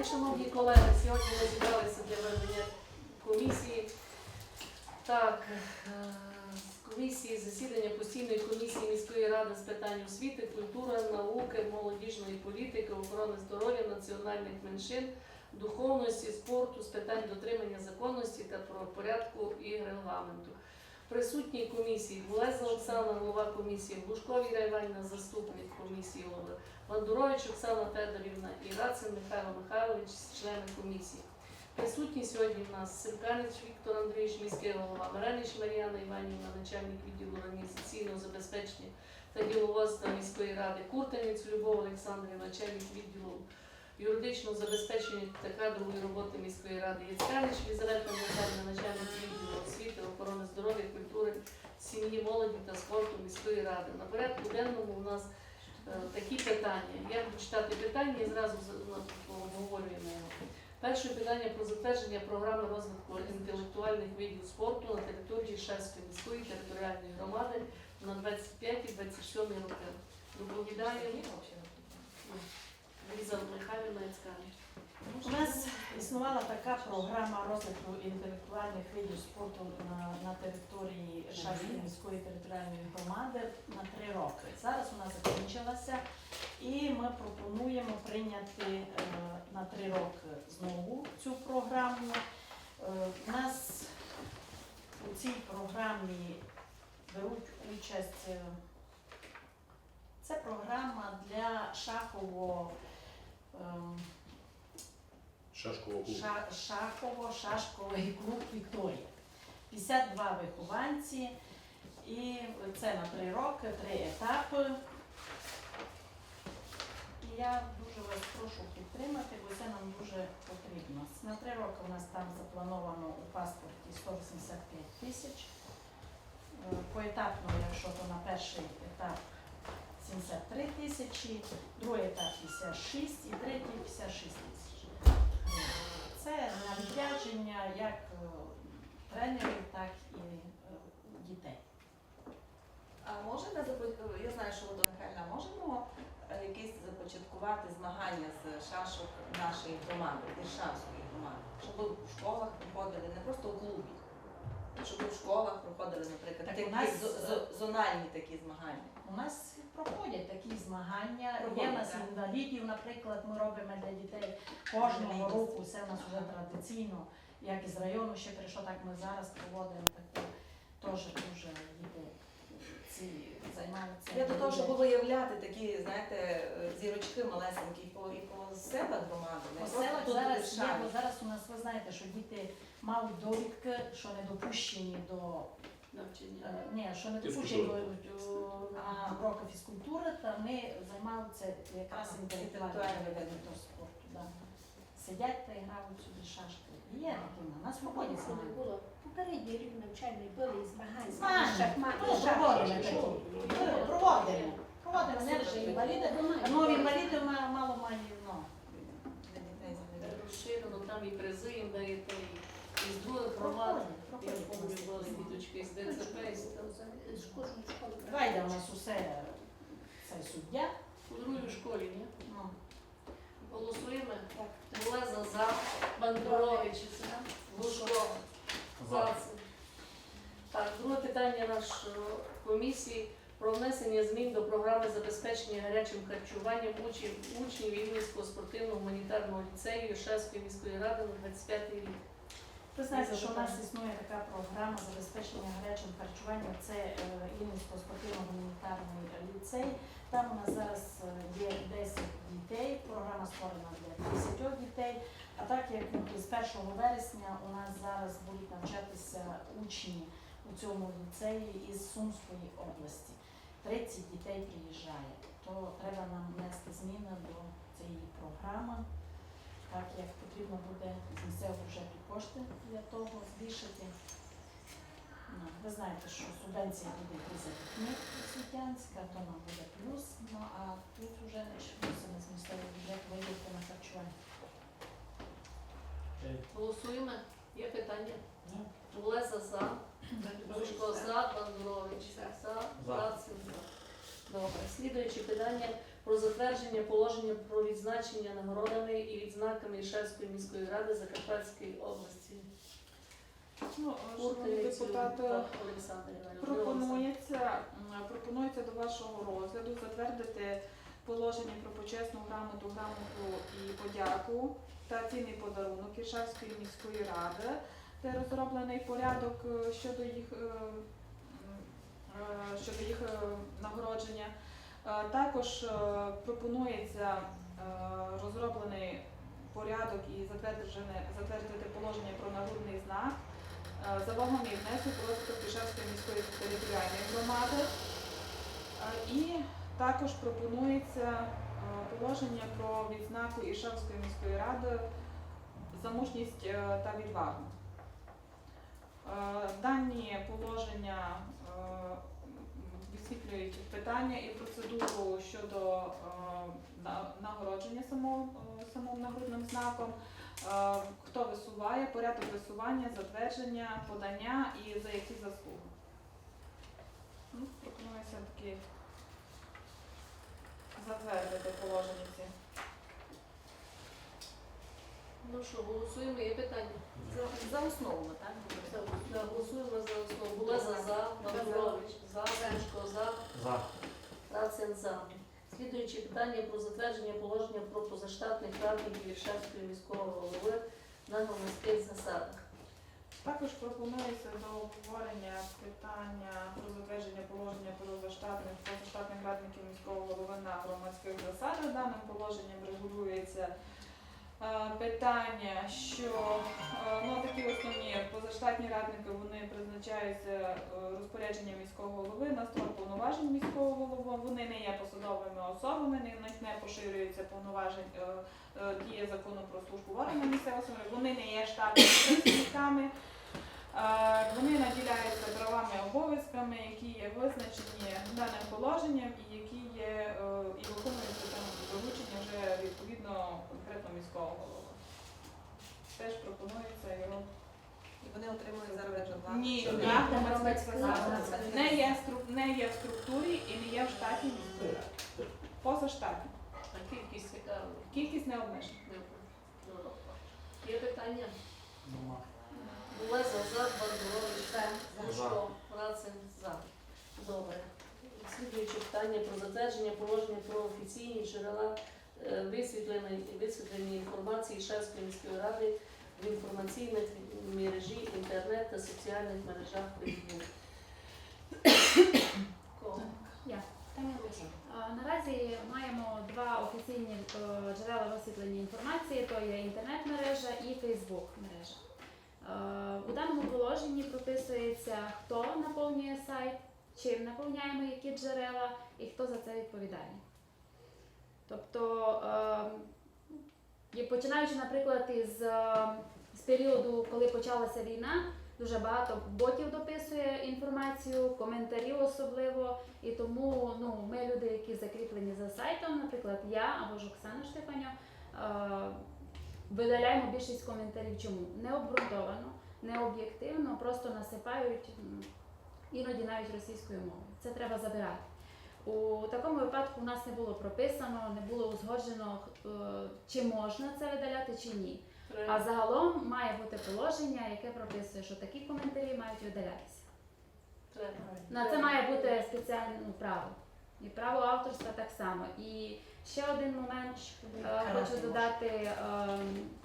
день, шановні колеги. Сьогодні ми зібралися для ведення комісії. Так, е, з комісії засідання постійної комісії міської ради з питань освіти, культури, науки, молодіжної політики, охорони здоров'я, національних меншин, духовності, спорту, з питань дотримання законності та правопорядку і регламенту. Присутні комісії Булеза Оксана, голова комісії, Глушков Іра Іванівна, заступник комісії голови, Бандурович Оксана Федорівна і Рацин Михайло Михайлович, члени комісії. Присутні сьогодні в нас Симканич Віктор Андрійович, міський голова, Маренич Мар'яна Іванівна, начальник відділу організаційного забезпечення та діловодства міської ради, Куртинець Любов Олександрівна, начальник відділу юридичного забезпечення та кадрової роботи міської ради, Яцканич Лізавета Михайлівна, начальник відділу освіти, охорони здоров'я, культури, сім'ї, молоді та спорту міської ради. На порядку денному у нас е, такі питання. Я буду читати питання і зразу обговорюємо його. Перше питання про затвердження програми розвитку інтелектуальних видів спорту на території Шевської міської територіальної громади на 25-27 роки. Доповідає Ліза Михайлівна. У нас існувала така програма розвитку інтелектуальних видів спорту на, на території Шарської міської територіальної громади на три роки. Зараз вона закінчилася і ми пропонуємо прийняти е, на три роки знову цю програму. Е, у нас у цій програмі беруть участь. е, Це програма для шахового. ем, Шашкового клубу. Ша- Шахово, Шашковий клуб Вікторія. 52 вихованці, і це на три роки, три етапи. І я дуже вас прошу підтримати, бо це нам дуже потрібно. На три роки у нас там заплановано у паспорті 185 тисяч. Е, Поетапно, якщо то на перший етап 73 тисячі, другий етап 56 і третій 56 тисяч. Це на відрядження як е, тренерів, так і е, дітей. А запо- я знаю, що до Михайла, можемо е, якісь започаткувати змагання з шашок нашої команди, державської команди, щоб в школах проходили, не просто у клубі, щоб у школах проходили, наприклад, Так такі нас, зо- зо- зональні такі змагання. У нас проходять такі змагання. Є Проходять, у нас так. інвалідів, наприклад, ми робимо для дітей кожного Інвалідність. року. Це в нас вже традиційно, як із району ще прийшло, так ми зараз проводимо таку теж дуже діти ці займаються. Я до того, щоб виявляти такі, знаєте, зірочки малесенькі по, і по селах громади, По селах зараз є, бо зараз у нас ви знаєте, що діти мають довідки, що не допущені до Навчання. Е, Ні, що не допущені до- на уроки фізкультури, та вони займаються якраз видами видами. спорту. Да. Сидять та грають собі шашки. Є такі на нас проходять змагання. було. Попередній рік навчальний були змагання. Змагання. Шахмат, Ну, проводимо такі. Проводимо. Проводимо, не лише інваліди. Ну, інваліди ма- мало мають, ну. Для дітей взагалі. Розширено, там і призи їм даєте, і з громад. Проходять, Я проходять. були діточки з ДЦП, і з З кожної школи. Гайда у нас усе цей суддя. у другій школі, ні? Ну, Голосуємо. Так. Булеза за, Бандурович, Глушко, за. Так, друге питання нашої комісії про внесення змін до програми забезпечення гарячим харчуванням учнів, учнів Вінницького спортивно-гуманітарного ліцею Шевської міської ради на 25 рік. Ви знаєте, що у нас існує така програма забезпечення гарячим харчуванням. Це е, Рівненського спортивно-гуманітарний ліцей. Там у нас зараз е, є 10 дітей. Програма створена для 10 дітей. А так як з 1 вересня у нас зараз будуть навчатися учні у цьому ліцеї із Сумської області. 30 дітей приїжджає. То треба нам внести зміни до цієї програми так як потрібно буде з місцевого бюджету кошти для того збільшити. Ну, ви знаєте, що субвенція буде дітьми освітянська, то нам буде плюс, ну а тут вже мусимо з місцевого бюджету виділити на харчування. Голосуємо. Є питання? Ні. Булеза за, Глушко за, Бандурович за, За. За. Добре. Слідуюче питання про затвердження положення про відзначення нагородами і відзнаками Ішевської міської ради Закарпатської області. Ну, шановні депутати, пропонується, пропонується до вашого розгляду затвердити положення про почесну грамоту, грамоту і подяку та цінний подарунок Іршавської міської ради, де розроблений порядок е, щодо їх, е, е, щодо їх е, нагородження. Е, Також е, пропонується е, розроблений порядок і затвердити положення про нагрудний знак е, за вагомий внесок розвиток Пішевської міської територіальної громади. Е, І також пропонується е, положення про відзнаку Ішевської міської ради за мужність е, та відвагу. Е, Дані положення е, висвітлюють питання і процедуру щодо е, нагородження самого, е, самим нагрудним знаком, е, хто висуває, порядок висування, затвердження, подання і за які заслуги. Ну, пропонується таки затвердити положення ці. Ну що, голосуємо, є питання? За, за основу, так? За- да, Голосуємо за основу. Булеза за, Бандурович за, Сушко за, За. Рацин за. Слідуюче питання про затвердження положення про позаштатних радників Іршавської міського голови на громадських засадах. Також пропонується до обговорення питання про затвердження положення про заштатних позаштатних радників міського голови на громадських засадах. Даним положенням регулюється питання, що е, ну, такі основні позаштатні радники вони призначаються е, розпорядженням міського голови на строк повноважень міського голови. Вони не є посадовими особами, на них не поширюється повноважень е, е, закону про службу органів місцевого. Вони не є штатними працівниками. Е, Вони наділяються правами і обов'язками, які є визначені даним положенням і які є е, і виконуються там доручення вже відповідно конкретно міського голови. Теж пропонується його. І вони отримують заробітну плату? Ні, Не є, не є в структурі і не є в штаті міської ради. Поза штатом. А кількість Кількість не обмежена. Ну, Є питання? Булеза за, Бандурович за, Сушко, Рацин за. Добре. Слідуюче питання про затвердження положення про офіційні джерела е, висвітлення інформації Ішевської міської ради в інформаційних мережі, інтернет та соціальних мережах Фейсбук. Кого? Наразі маємо два офіційні е, джерела висвітлення інформації: то є інтернет-мережа і Фейсбук мережа. Е, У даному положенні прописується, хто наповнює сайт, чим наповняємо які джерела і хто за це відповідає. Тобто, е, починаючи, наприклад, із, е, з періоду, коли почалася війна, дуже багато ботів дописує інформацію, коментарів особливо. І тому ну, ми люди, які закріплені за сайтом, наприклад, я або ж Оксана Штефаня, е, видаляємо більшість коментарів. Чому? Не обґрунтовано, не об'єктивно, просто насипають іноді навіть російською мовою. Це треба забирати. У такому випадку у нас не було прописано, не було узгоджено, е, чи можна це видаляти, чи ні. А загалом має бути положення, яке прописує, що такі коментарі мають видалятися. На це має бути спеціальне ну, право. І право авторства так само. І ще один момент е, хочу додати. е,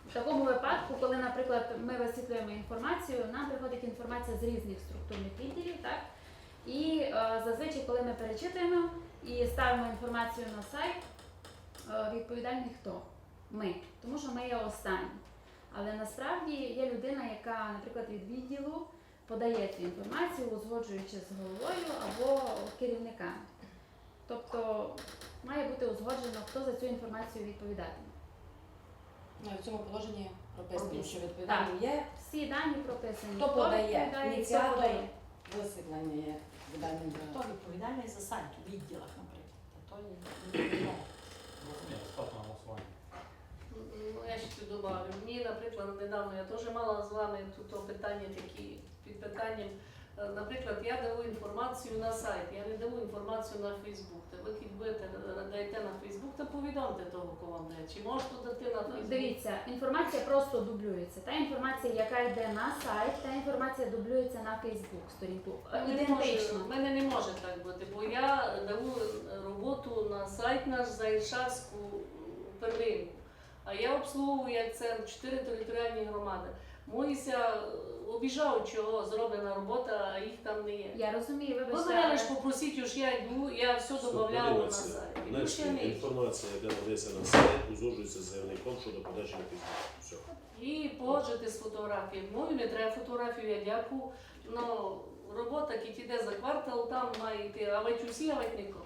в такому випадку, коли, наприклад, ми висвітлюємо інформацію, нам приходить інформація з різних структурних відділів, так? І е, зазвичай, коли ми перечитуємо і ставимо інформацію на сайт, е, відповідальний хто? Ми. Тому що ми є останні. Але насправді є людина, яка, наприклад, від відділу подає цю інформацію, узгоджуючи з головою або керівниками. Тобто має бути узгоджено, хто за цю інформацію відповідатиме. Ну, і в цьому положенні прописано, що відповідальним є Всі дані прописані. Хто подає? відповідає, хто Ініціатор? подає. висвітлення є відповідальним Хто відповідальний за сайт у відділах, наприклад? То є ну, Ні, ставте на голосування. Ну, я ще тут добавлю. Мені, наприклад, недавно я теж мала з вами тут питання такі під питанням Наприклад, я даю інформацію на сайт, я не даю інформацію на Фейсбук. Та ви як будете е, на Фейсбук, то повідомте того, кого вам дає. Чи можете дати на Фейсбук? Дивіться, інформація просто дублюється. Та інформація, яка йде на сайт, та інформація дублюється на Фейсбук сторінку. Е, не Ідентично. в мене не може так бути, бо я даю роботу на сайт наш за Ільшавську перлинку. А я обслуговую як це чотири територіальні громади. Моїся обіжав, чого зроблена робота, а їх там не є. Я розумію, Ви вибачте. мене лише попросіть, уж я йду, я все додавляла на сайт. Не йду. інформація, яка надається на сайт, узгоджується з заявником щодо подачі на Фейсбук. Все. І погоджувати з фотографією. Мою не треба фотографію, я дякую. Ну, робота, яка йде за квартал, там має йти, а ведь усі, а ведь нікого.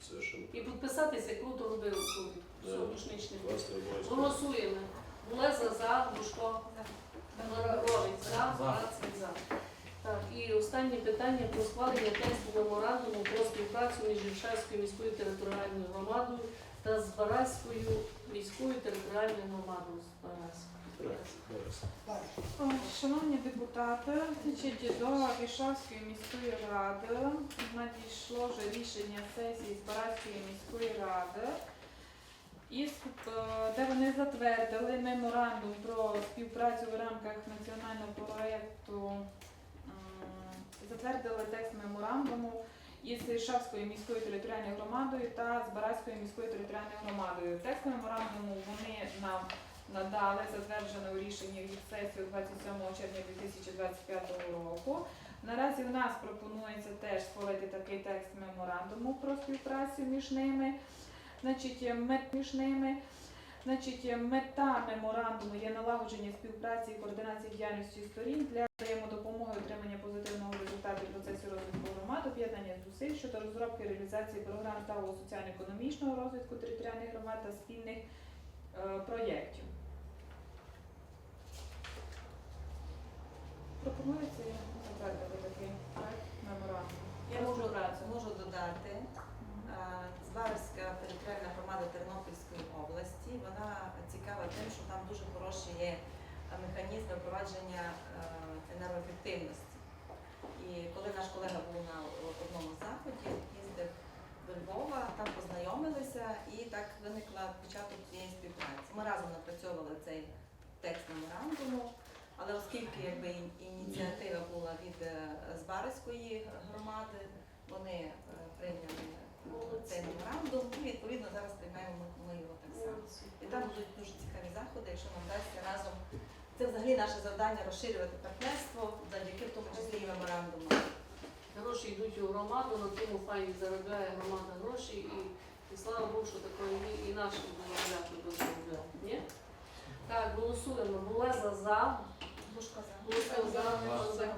Совершенно. І підписатися, круто робив тут. Все, Да. Власне, обов'язково. Голосуємо. Булеза за, Бушко, Горовець за, За. За. Так, і останнє питання про схвалення тексту меморандуму про співпрацю між Ільшавською міською територіальною громадою та Збаразькою міською територіальною громадою Збаразькою. Шановні депутати, значить, до Іршавської міської ради надійшло вже рішення сесії Збаразької міської ради, із, е, де вони затвердили меморандум про співпрацю в рамках національного проєкту, затвердили текст меморандуму із Іршавською міською територіальною громадою та Збаразькою міською територіальною громадою. Текст меморандуму вони нам надали затверджено у рішенні їх сесії 27 червня 2025 року. Наразі у нас пропонується теж створити такий текст меморандуму про співпрацю між ними. Значить, е, мет між ними. Значить, е, мета меморандуму є налагодження співпраці і координації діяльності сторін для взаємодопомоги отримання позитивного результату в процесі розвитку громад, об'єднання зусиль щодо розробки і реалізації програм сталого соціально-економічного розвитку територіальних громад та спільних е, проєктів. Пропонується затвердити такий проект меморандуму. Я можу, можу додати, е, територіальна громада Тернопільської області, вона цікава тим, що там дуже хороший є е, механізм впровадження е, енергоефективності. І коли наш колега був на одному заході, їздив до Львова, там познайомилися і так виникла початок цієї співпраці. Ми разом напрацьовували цей текст меморандуму, але оскільки якби ініціатива була від е, Збаразької громади, вони прийняли цей меморандум і відповідно зараз приймаємо ми, його так само. І там будуть дуже цікаві заходи, якщо нам вдасться разом. Це взагалі наше завдання розширювати партнерство завдяки в тому числі і меморандуму. Гроші йдуть у громаду, на тому файні заробляє громада гроші і, і слава Богу, що такої і, і наші заробляти буде заробляти. Ні? Так, голосуємо. Булеза за. Бушко за. Голосуємо за.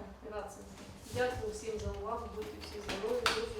Дякую всім за увагу, будьте всі здорові.